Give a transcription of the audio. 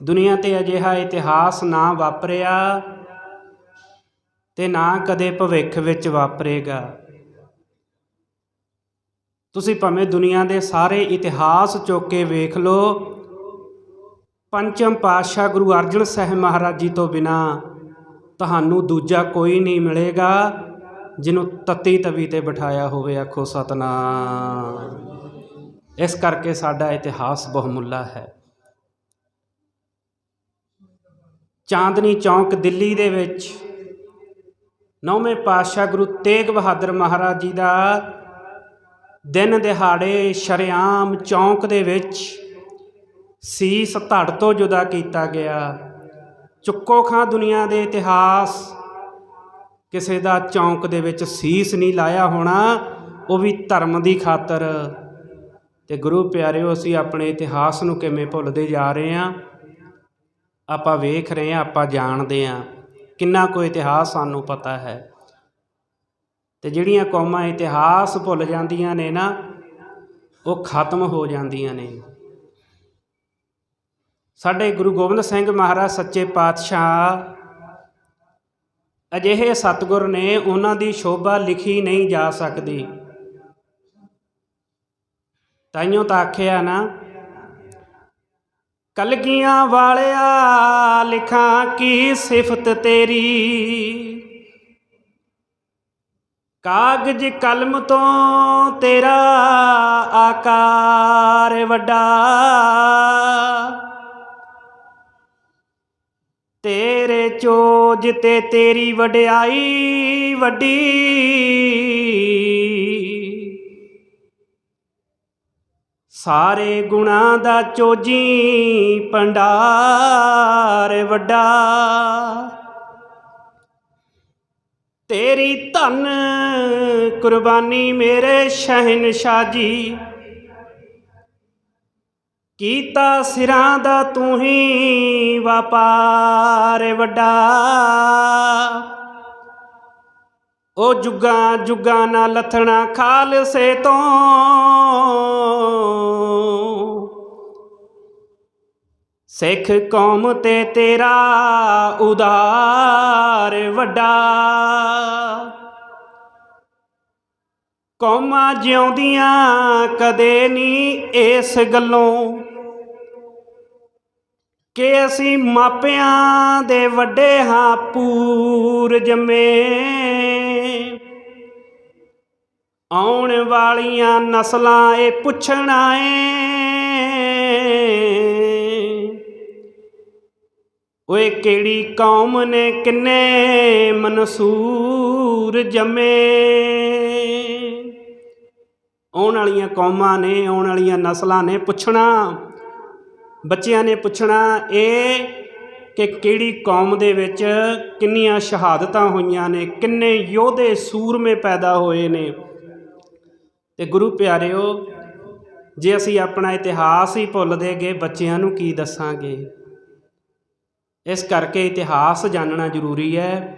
ਦੁਨੀਆ ਤੇ ਅਜਿਹਾ ਇਤਿਹਾਸ ਨਾ ਵਾਪਰਿਆ ਤੇ ਨਾ ਕਦੇ ਭਵਿੱਖ ਵਿੱਚ ਵਾਪਰੇਗਾ। ਤੁਸੀਂ ਭਾਵੇਂ ਦੁਨੀਆ ਦੇ ਸਾਰੇ ਇਤਿਹਾਸ ਚੁੱਕ ਕੇ ਵੇਖ ਲਓ, ਪੰਚਮ ਪਾਤਸ਼ਾਹ ਗੁਰੂ ਅਰਜਨ ਸਾਹਿਬ ਮਹਾਰਾਜ ਜੀ ਤੋਂ ਬਿਨਾ ਤੁਹਾਨੂੰ ਦੂਜਾ ਕੋਈ ਨਹੀਂ ਮਿਲੇਗਾ ਜਿਹਨੂੰ ਤਤੀ ਤਵੀ ਤੇ ਬਿਠਾਇਆ ਹੋਵੇ, ਆਖੋ ਸਤਨਾਮ। ਇਸ ਕਰਕੇ ਸਾਡਾ ਇਤਿਹਾਸ ਬਹੁਮੁੱਲਾ ਹੈ। ਚਾਂਦਨੀ ਚੌਂਕ ਦਿੱਲੀ ਦੇ ਵਿੱਚ। ਨੌਵੇਂ ਪਾਤਸ਼ਾਹ ਗੁਰੂ ਤੇਗ ਬਹਾਦਰ ਮਹਾਰਾਜ ਜੀ ਦਾ ਦਿਨ ਦਿਹਾੜੇ ਸ਼ਰੇਆਮ ਚੌਂਕ ਦੇ ਵਿੱਚ ਸੀਸ ਧੜ ਤੋਂ ਜੁਦਾ ਕੀਤਾ ਗਿਆ। ਚੁੱਕੋ ਖਾਂ ਦੁਨੀਆ ਦੇ ਇਤਿਹਾਸ। ਕਿਸੇ ਦਾ ਚੌਂਕ ਦੇ ਵਿੱਚ ਸੀਸ ਨਹੀਂ ਲਾਇਆ ਹੋਣਾ, ਉਹ ਵੀ ਧਰਮ ਦੀ ਖਾਤਰ। ਤੇ ਗੁਰੂ ਪਿਆਰਿਓ, ਅਸੀਂ ਆਪਣੇ ਇਤਿਹਾਸ ਨੂੰ ਕਿਵੇਂ ਭੁੱਲਦੇ ਜਾ ਰਹੇ ਹਾਂ ਆਪਾਂ ਵੇਖ ਰਹੇ ਹਾਂ, ਆਪਾਂ ਜਾਣਦੇ ਹਾਂ। ਕਿੰਨਾ ਕੋ ਇਤਿਹਾਸ ਸਾਨੂੰ ਪਤਾ ਹੈ। ਤੇ ਜਿਹੜੀਆਂ ਕੌਮਾਂ ਇਤਿਹਾਸ ਭੁੱਲ ਜਾਂਦੀਆਂ ਨੇ ਨਾ, ਉਹ ਖਤਮ ਹੋ ਜਾਂਦੀਆਂ ਨੇ। ਸਾਡੇ ਗੁਰੂ ਗੋਬਿੰਦ ਸਿੰਘ ਮਹਾਰਾਜ ਸੱਚੇ ਪਾਤਸ਼ਾਹ ਅਜਿਹੇ ਸਤਿਗੁਰ ਨੇ ਉਹਨਾਂ ਦੀ ਸ਼ੋਭਾ ਲਿਖੀ ਨਹੀਂ ਜਾ ਸਕਦੀ। ਤਾਈਓ ਤਾਂ ਆਖਿਆ ਨਾ ਕਲਗੀਆਂ ਵਾਲਿਆ, ਲਿਖਾਂ ਕੀ ਸਿਫਤ ਤੇਰੀ? ਕਾਗਜ਼ ਕਲਮ ਤੋਂ ਤੇਰਾ ਆਕਾਰ ਵੱਡਾ। ਤੇਰੇ ਚੋਜ ਤੇ ਤੇਰੀ ਵਡਿਆਈ ਵੱਡੀ। ਸਾਰੇ ਗੁਣਾ ਦਾ ਚੋਜੀ ਭੰਡਾਰ ਵੱਡਾ। ਤੇਰੀ ਧਨ ਕੁਰਬਾਨੀ ਮੇਰੇ ਸ਼ਹਿਨਸ਼ਾਹ ਜੀ ਕੀਤਾ ਸਿਰਾਂ ਦਾ ਤੂੰ ਹੀ ਵਪਾਰ ਵੱਡਾ। ਉਹ ਜੁਗਾ ਜੁਗਾ ਨਾ ਲਥਣਾ ਖਾਲਸੇ ਤੋਂ ਸਿੱਖ ਕੌਮ ਤੇ ਤੇਰਾ ਉਦਾਰ ਵੱਡਾ। ਕੌਮਾਂ ਜਿਉਂਦੀਆਂ ਕਦੇ ਨਹੀਂ ਇਸ ਗੱਲੋਂ ਕਿ ਅਸੀਂ ਮਾਪਿਆਂ ਦੇ ਵੱਡੇ ਹਾਂ ਪੂਰ ਜੰਮੇ ਆਉਣ ਵਾਲੀਆਂ ਨਸਲਾਂ ਇਹ ਪੁੱਛਣਾ ਏ ਓਏ ਕਿਹੜੀ ਕੌਮ ਨੇ ਕਿੰਨੇ ਮਨਸੂਰ ਜੰਮੇ? ਆਉਣ ਵਾਲੀਆਂ ਕੌਮਾਂ ਨੇ, ਆਉਣ ਵਾਲੀਆਂ ਨਸਲਾਂ ਨੇ ਪੁੱਛਣਾ, ਬੱਚਿਆਂ ਨੇ ਪੁੱਛਣਾ ਇਹ ਕਿ ਕਿਹੜੀ ਕੌਮ ਦੇ ਵਿੱਚ ਕਿੰਨੀਆਂ ਸ਼ਹਾਦਤਾਂ ਹੋਈਆਂ ਨੇ, ਕਿੰਨੇ ਯੋਧੇ ਸੂਰਮੇ ਪੈਦਾ ਹੋਏ ਨੇ। ਤੇ ਗੁਰੂ ਪਿਆਰਿਓ, ਜੇ ਅਸੀਂ ਆਪਣਾ ਇਤਿਹਾਸ ਹੀ ਭੁੱਲਦੇ ਗਏ ਬੱਚਿਆਂ ਨੂੰ ਕੀ ਦੱਸਾਂਗੇ? ਇਸ ਕਰਕੇ ਇਤਿਹਾਸ ਜਾਣਨਾ ਜ਼ਰੂਰੀ ਹੈ।